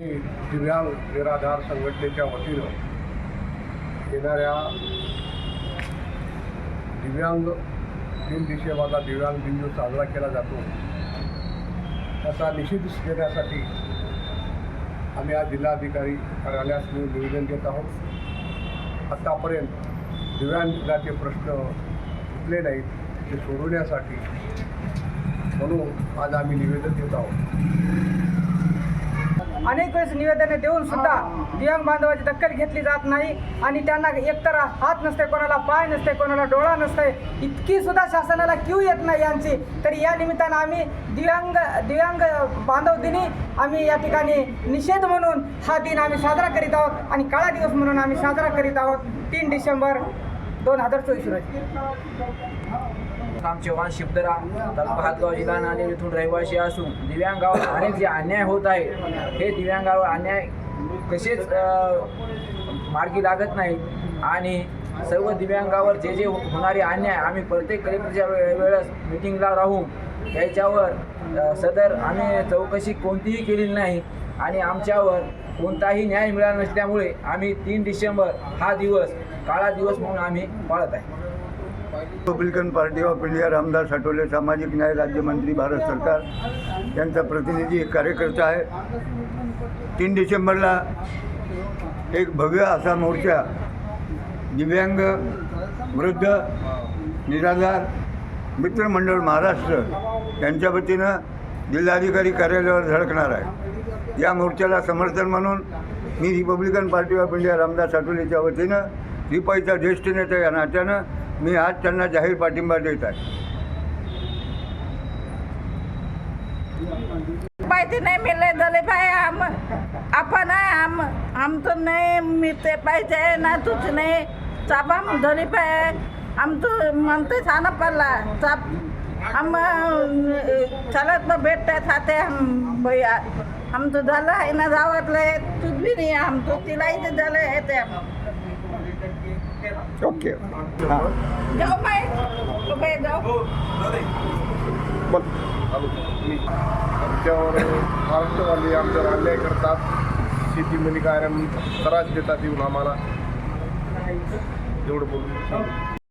दिव्यांग निराधार संघटनेच्या वतीनं येणाऱ्या दिव्यांग दिन दिशेवाला दिव्यांग दिन जो साजरा केला जातो. त्याचा निषेध देण्यासाठी आम्ही आज जिल्हाधिकारी कार्यालयास निवेदन देत आहोत. आत्तापर्यंत दिव्यांगाचे प्रश्न सुटले नाहीत ते सोडवण्यासाठी म्हणून आज आम्ही निवेदन देत आहोत. अनेक वेळेस निवेदने देऊन सुद्धा दिव्यांग बांधवाची दखल घेतली जात नाही आणि त्यांना एकतर हात नसते कोणाला पाय नसते कोणाला डोळा नसते इतकी सुद्धा शासनाला क्यू येत नाही यांची. तरी या निमित्तानं आम्ही दिव्यांग दिव्यांग बांधव दिनी आम्ही या ठिकाणी निषेध म्हणून हा दिन आम्ही साजरा करीत आहोत आणि काळा दिवस म्हणून आम्ही साजरा करीत आहोत तीन डिसेंबर दोन हजार चोवीस रोजी. राम चव्हाण शिवदराम तालुका हातगाव जिल्हा नांदेड येथून रहिवासी असून दिव्यांगावर अनेक जे अन्याय होत आहे हे दिव्यांगावर अन्याय कसेच मार्गी लागत नाही. आणि सर्व दिव्यांगावर जे जे होणारे अन्याय आम्ही प्रत्येक कलेक्टरच्या वे- वेळेस मिटिंगला राहून याच्यावर सदर आम्ही चौकशी कोणतीही केलेली नाही. आणि आमच्यावर कोणताही न्याय मिळाला नसल्यामुळे आम्ही तीन डिसेंबर हा दिवस काळा दिवस म्हणून आम्ही पाळत आहे. Republican party of India Ramdas Athawale सामाजिक न्याय राज्यमंत्री भारत सरकार यांचा प्रतिनिधी एक कार्यकर्ता आहे. तीन डिसेंबरला एक भव्य असा मोर्चा दिव्यांग वृद्ध निराधार मित्रमंडळ महाराष्ट्र यांच्या वतीनं जिल्हाधिकारी कार्यालयावर धडकणार आहे. या मोर्चाला समर्थन म्हणून मी Republican party of India Ramdas आठवलेच्या वतीनं रिपाईचा ज्येष्ठ नेता या नात्यानं मी आज त्यांना जाहीर पाठिंबा देत आहे. पाहिजे नाही मिळले झाले भाई आम आपण आहे आम आमचं तर नाही मिळते पाहिजे ना तुझ नाही. चापा धरी पाय आमचं म्हणते छान पडला. चाप आम चालत ना भेटते खाते हम भैया आम तो झालं आहे ना गावातलं तुझ बी नाही आम तो तिला इथे झालं आहे ते. ओके. हां. जाऊ बाय बाय जाऊ. आमच्यावर महाराष्ट्रवादी आमच्यावर अन्याय करतात. शेतीमध्ये काय त्रास देतात येऊन आम्हाला. एवढं बोलून. सांगतो.